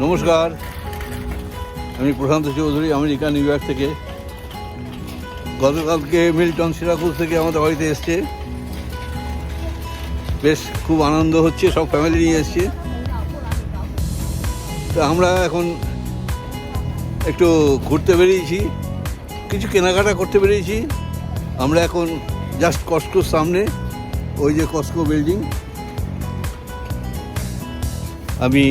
নমস্কার। আমি Prashanta Chowdhury, America, New York থেকে। গতকালকে মিল্টন সিরাকুল থেকে আমাদের বাড়িতে এসছে। বেশ খুব আনন্দ হচ্ছে, সব ফ্যামিলি নিয়ে এসছে। তো আমরা এখন একটু ঘুরতে বেরিয়েছি, কিছু কেনাকাটা করতে বেরিয়েছি। আমরা এখন জাস্ট কস্কোর সামনে, ওই যে কস্কো বিল্ডিং আমি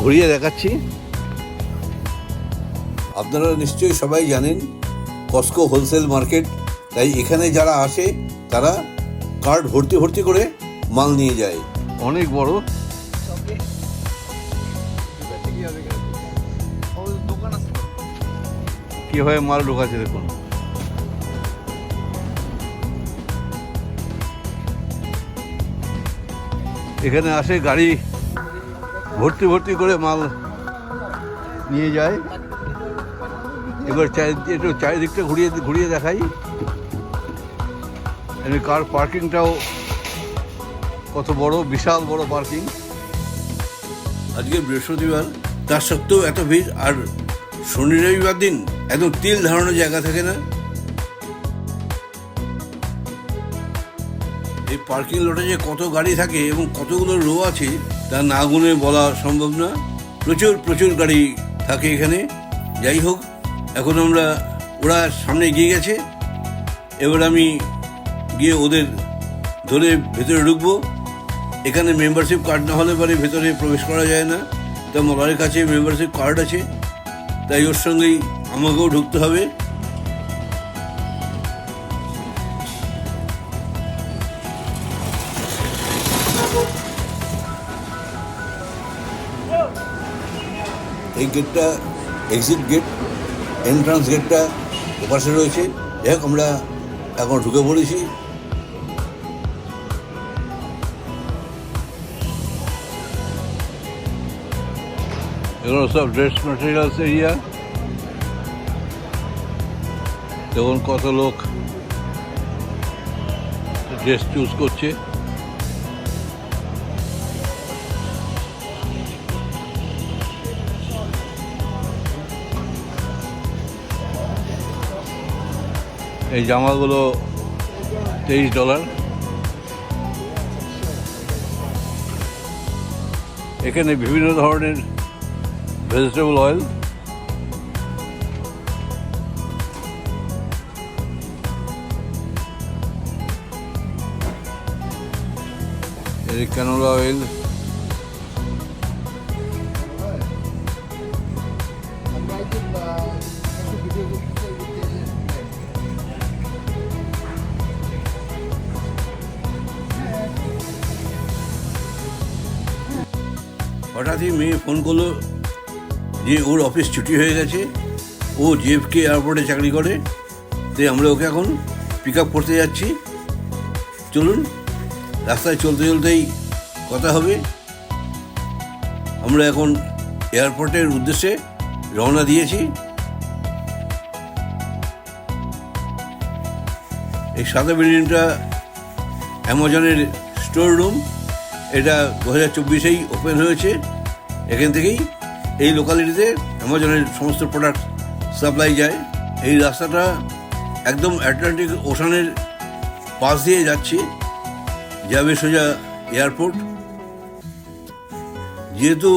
ঘুরিয়ে দেখাচ্ছি। আপনারা নিশ্চয়ই সবাই জানেন কস্কো হোলসেল মার্কেট তাই এখানে যারা আসে তারা কার্ড ভর্তি ভর্তি করে মাল নিয়ে যায়। অনেক বড়। কীভাবে মাল ঢোকাচ্ছে দেখুন। এখানে আসে গাড়ি ভর্তি ভর্তি করে মাল নিয়ে যায়। এবার একটু চারিদিকটা ঘুরিয়ে ঘুরিয়ে দেখাই। কার পার্কিংটাও কত বড়, বিশাল বড় পার্কিং। আজকে বৃহস্পতিবার, তার সত্ত্বেও এত ভিড়, আর শনি রবিবার দিন এত তিল ধারণের জায়গা থাকে না। এই পার্কিং লটে যে কত গাড়ি থাকে এবং কতগুলো রো আছে তা না গুনে বলা সম্ভব না। প্রচুর প্রচুর গাড়ি থাকে এখানে। যাই হোক, এখন আমরা, ওরা সামনে এগিয়ে গেছে। এবার আমি গিয়ে ওদের ধরে ভেতরে ঢুকবো। এখানে মেম্বারশিপ কার্ড না হলে পরে ভেতরে প্রবেশ করা যায় না। তা মলারের কাছে মেম্বারশিপ কার্ড আছে। তাই ওর সঙ্গেই আমাকেও ঢুকতে হবে। এই গেটটা এক্সিট গেট এন্ট্রান্স গেটটা ওপাশে রয়েছে। যাই হোক আমরা এখন ঢুকে পড়েছি। এগুলো সব ড্রেস ম্যাটেরিয়ালস এরিয়া দেখুন কত লোক ড্রেস চুজ করছে। এই জামাগুলো তেইশ ডলার। এখানে বিভিন্ন ধরনের vegetable oil canola oil phone করল যে ওর অফিস ছুটি হয়ে গেছে, ও জেএফকে এয়ারপোর্টে চাকরি করে, তাই আমরা ওকে এখন পিক আপ করতে যাচ্ছি। চলুন, রাস্তায় চলতে চলতেই কথা হবে। আমরা এখন এয়ারপোর্টের উদ্দেশ্যে রওনা দিয়েছি। এই সাদা বিল্ডিংটা অ্যামাজনের স্টোর রুম এটা দু হাজার চব্বিশেই ওপেন হয়েছে। এখান থেকেই এই লোকালিটিতে অ্যামাজনের সমস্ত প্রোডাক্ট সাপ্লাই যায়। এই রাস্তাটা একদম অ্যাটলান্টিক ওশানের পাশ দিয়ে যাচ্ছে, যাবে সোজা এয়ারপোর্ট যেহেতু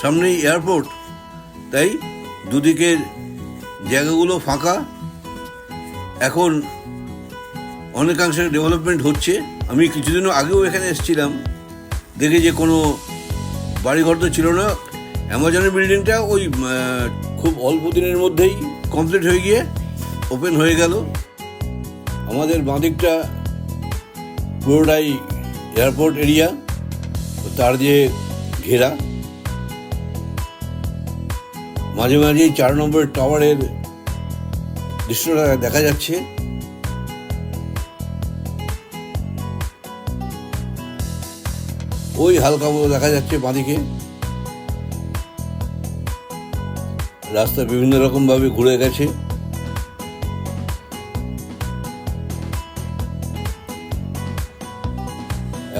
সামনেই এয়ারপোর্ট তাই দুদিকের জায়গাগুলো ফাঁকা। এখন অনেকাংশে ডেভেলপমেন্ট হচ্ছে। আমি কিছুদিন আগেও এখানে এসেছিলাম। দেখে যে কোনো বাড়িঘর তো ছিল না অ্যামাজনের বিল্ডিংটা ওই খুব অল্প দিনের মধ্যেই কমপ্লিট হয়ে গিয়ে ওপেন হয়ে গেল। আমাদের বাঁদিকটা পুরোটাই এয়ারপোর্ট এরিয়া তার দিয়ে ঘেরা। মাঝে মাঝেই চার নম্বরের টাওয়ারের দৃশ্যটা দেখা যাচ্ছে। ওই হালকা মতো দেখা যাচ্ছে বাঁদিকে। রাস্তা বিভিন্ন রকম ভাবে ঘুরে গেছে।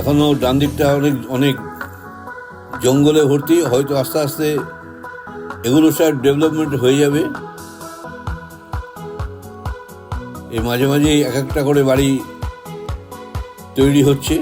এখনও ডান দিকটা অনেক অনেক জঙ্গলে ভর্তি, হয়তো আস্তে আস্তে এগুলো সব ডেভেলপমেন্ট হয়ে যাবে। এই মাঝে মাঝে এক একটা করে বাড়ি তৈরি হচ্ছে।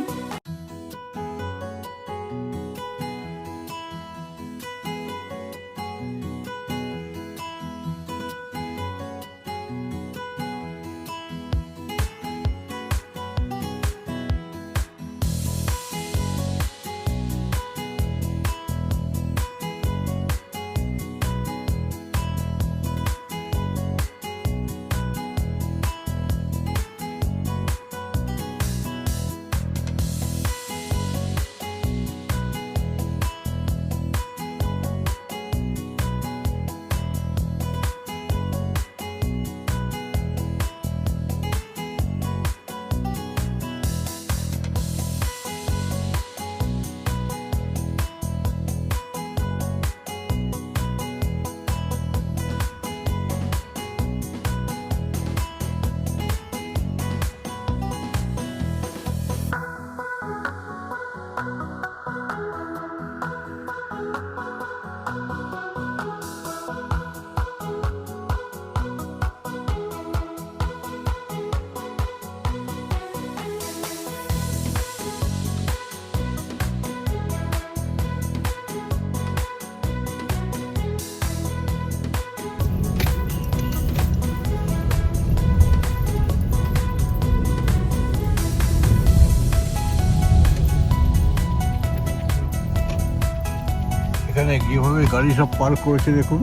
এখানে কীভাবে গাড়ি সব পার্ক করেছে দেখুন।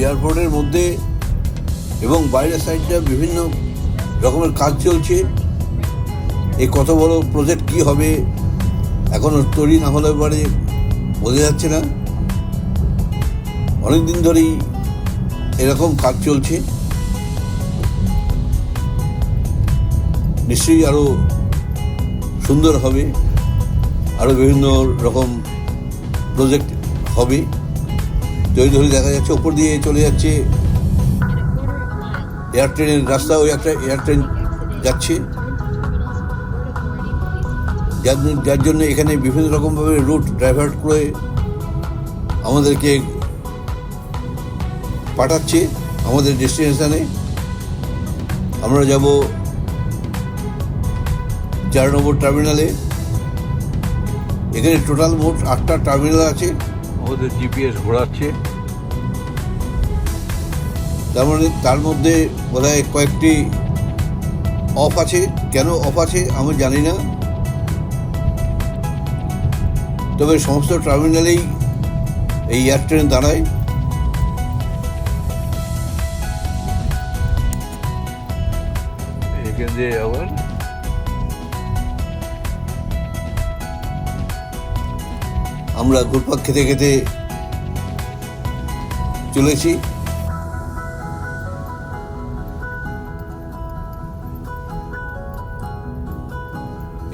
এয়ারপোর্টের মধ্যে এবং বাইরের সাইডটা বিভিন্ন রকমের কাজ চলছে। এই কত বড় প্রজেক্ট কি হবে, এখনও তৈরি না হলে পরে বোঝা যাচ্ছে না। অনেক দিন ধরেই এরকম কাজ চলছে। নিশ্চয়ই আরও সুন্দর হবে আরও বিভিন্ন রকম প্রজেক্ট হবে। তৈরি ধরে দেখা যাচ্ছে, ওপর দিয়ে চলে যাচ্ছে। এয়ার ট্রেনের রাস্তা, ওই একটা এয়ার ট্রেন যাচ্ছে. যার যার জন্য এখানে বিভিন্ন রকমভাবে রুট ডাইভার্ট করে আমাদেরকে পাঠাচ্ছে আমাদের ডেস্টিনেশনে আমরা যাব চার নম্বর টার্মিনালে এখানে টোটাল মোট আটটা টার্মিনাল আছে। আমাদের জিপিএস ঘোরাচ্ছে। তার মানে তার মধ্যে বোধহয় কয়েকটি অফ আছে। কেন অফ আছে আমি জানি না। তবে সমস্ত টার্মিনালেই এই এয়ার ট্রেন দাঁড়ায়। এখান দিয়ে আবার আমরা ঘুরপাক খেতে খেতে চলেছি।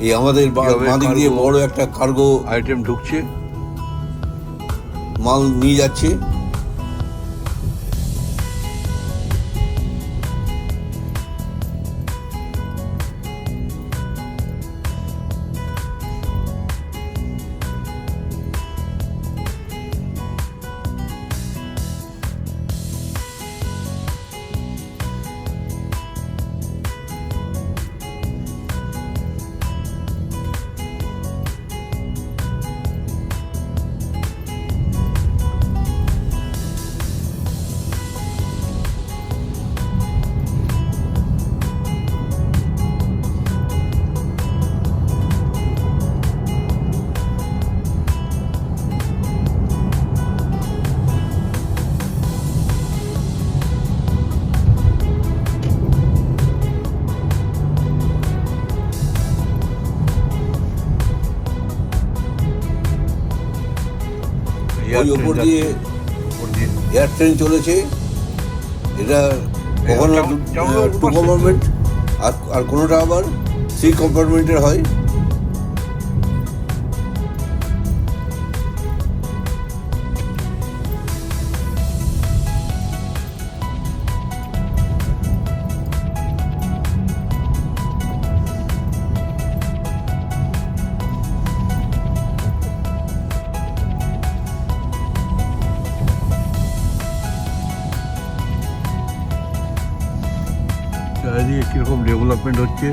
এই আমাদের মাদিক দিয়ে বড় একটা কার্গো আইটেম ঢুকছে? মাল নিয়ে যাচ্ছে। ওই ওপর দিয়ে এয়ার ট্রেন চলেছে। এটা কখনো টু কম্পার্টমেন্ট আর আর কোনোটা আবার থ্রি কম্পার্টমেন্টের হয়। ডেভেলপমেন্ট হচ্ছে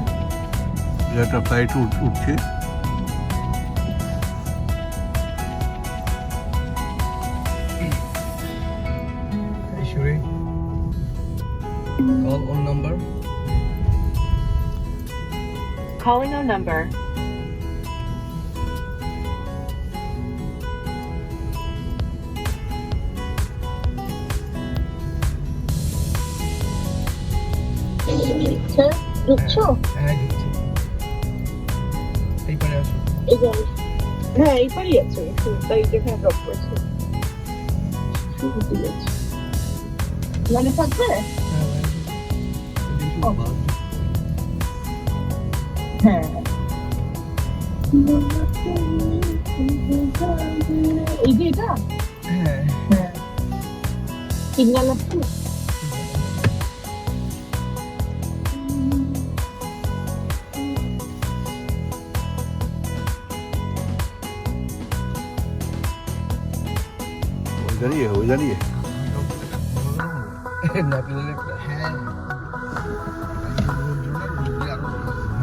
একটা ফ্লাইট উঠছে। Calling on number. হ্যাঁ এই পারেই আছে। তাই যেখানে ড্রপ করেছে। মানে থাকবে? হ্যাঁ। হ্যাঁ। এই যে এটা? হ্যাঁ। হ্যাঁ। সিগন্যাল আছে? দাঁড়িয়ে ওই দাঁড়িয়ে হ্যাঁ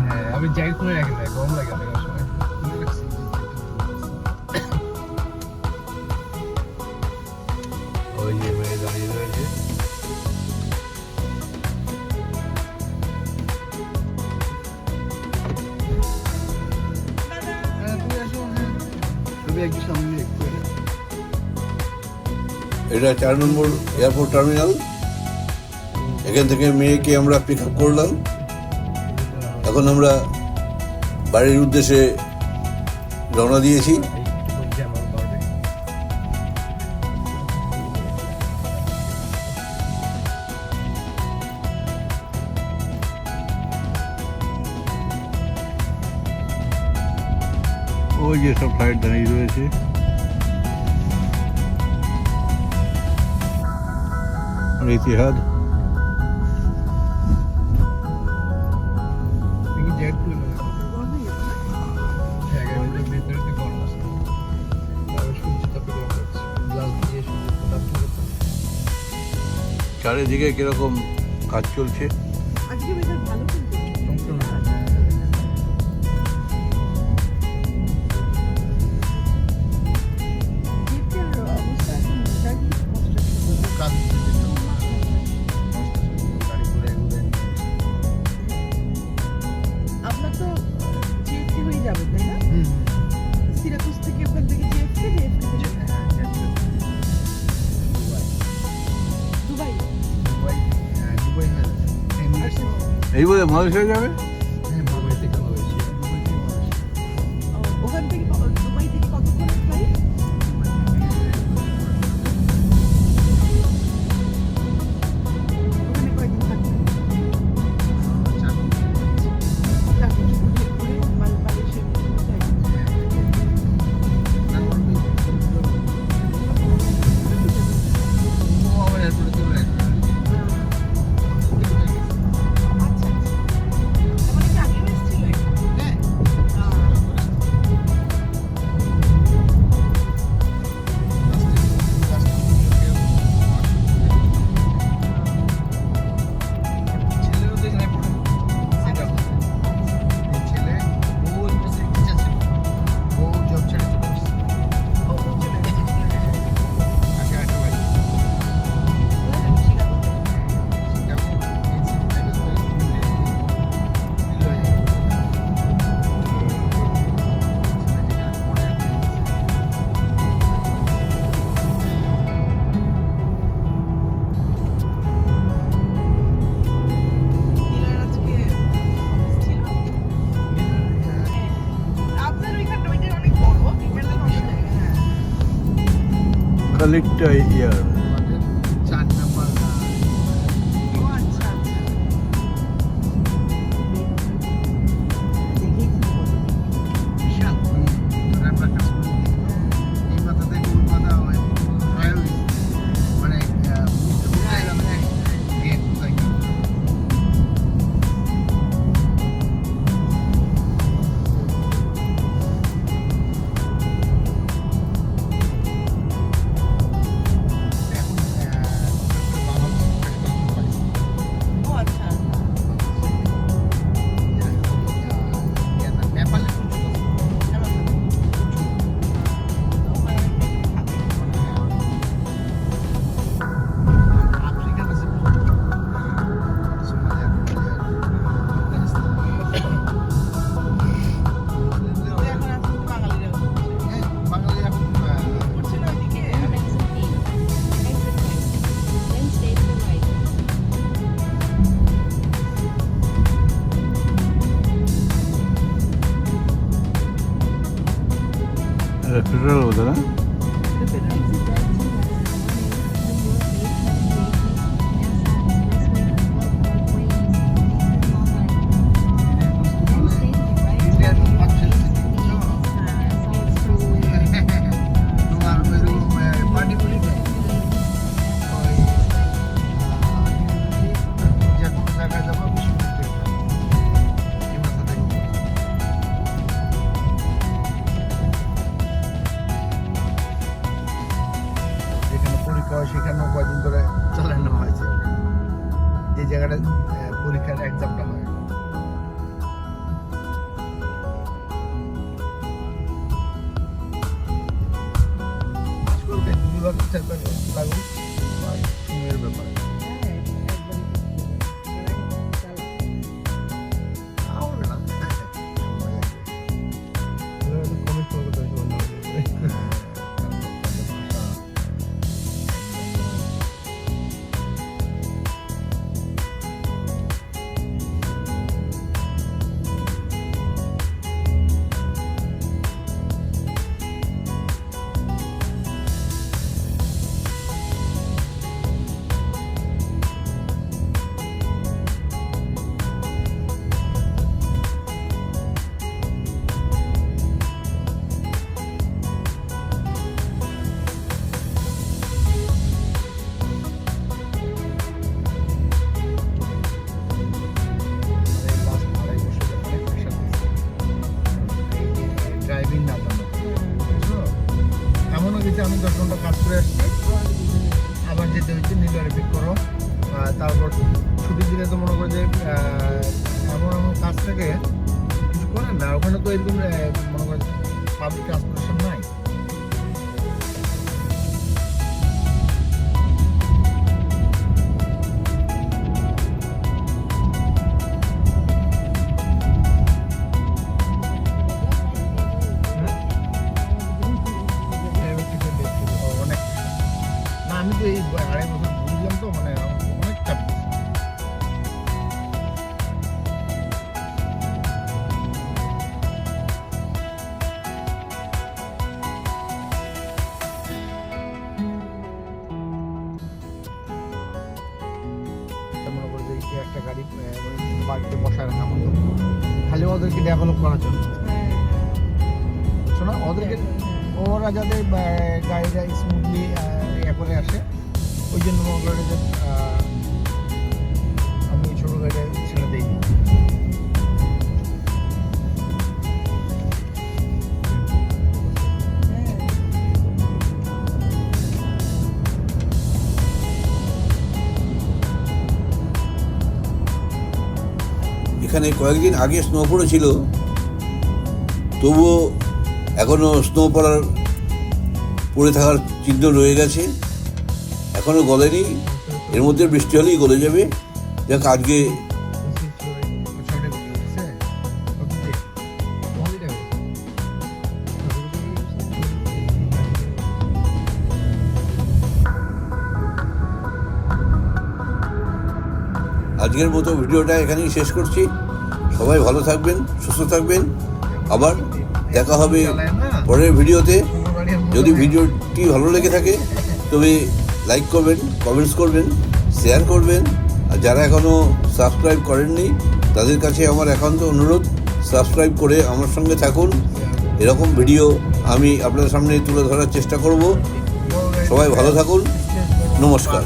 হ্যাঁ আমি জ্যাকেট করে রাখি না গরম লাগে অনেক সময় ওই এটা চার নম্বর এয়ারপোর্ট টার্মিনাল। এখান থেকে মেয়েকে আমরা পিক আপ করলাম। এখন আমরা বাড়ির উদ্দেশ্যে রওনা দিয়েছি। ওই যে সব ফ্লাইট দাঁড়িয়ে ঢুকে চারিদিকে কীরকম কাজ চলছে? এই বলে Malaysia later here. Ferrero da. লাগুন আর ঘুমের ব্যাপারে। ko'y bumreg. গাড়ি মানে বাড়িতে বসায় রাখা মতো। খালি ওদেরকে ডেভেলপ করার জন্য। শোনা, ওদেরকে, ওরা যাদের গাড়িটা স্মুথলি ইয়ে করে আসে। ওই জন্য মনে করেন আমি ছোটো গাড়িটা এখানে কয়েকদিন আগে স্নো পড়েছিল, তবুও এখনও স্নো পড়ার, পড়ে থাকার চিহ্ন রয়ে গেছে। এখনও গলেনি, এর মধ্যে বৃষ্টি হলেই গলে যাবে। যাক, আজকে আজকের মতো ভিডিওটা এখানেই শেষ করছি। সবাই ভালো থাকবেন, সুস্থ থাকবেন। আবার দেখা হবে পরের ভিডিওতে। যদি ভিডিওটি ভালো লেগে থাকে, তবে লাইক করবেন, কমেন্টস করবেন, শেয়ার করবেন। আর যারা এখনও সাবস্ক্রাইব করেননি, তাদের কাছে আমার একান্ত অনুরোধ, সাবস্ক্রাইব করে আমার সঙ্গে থাকুন। এরকম ভিডিও আমি আপনাদের সামনে তুলে ধরার চেষ্টা করব। সবাই ভালো থাকুন। নমস্কার।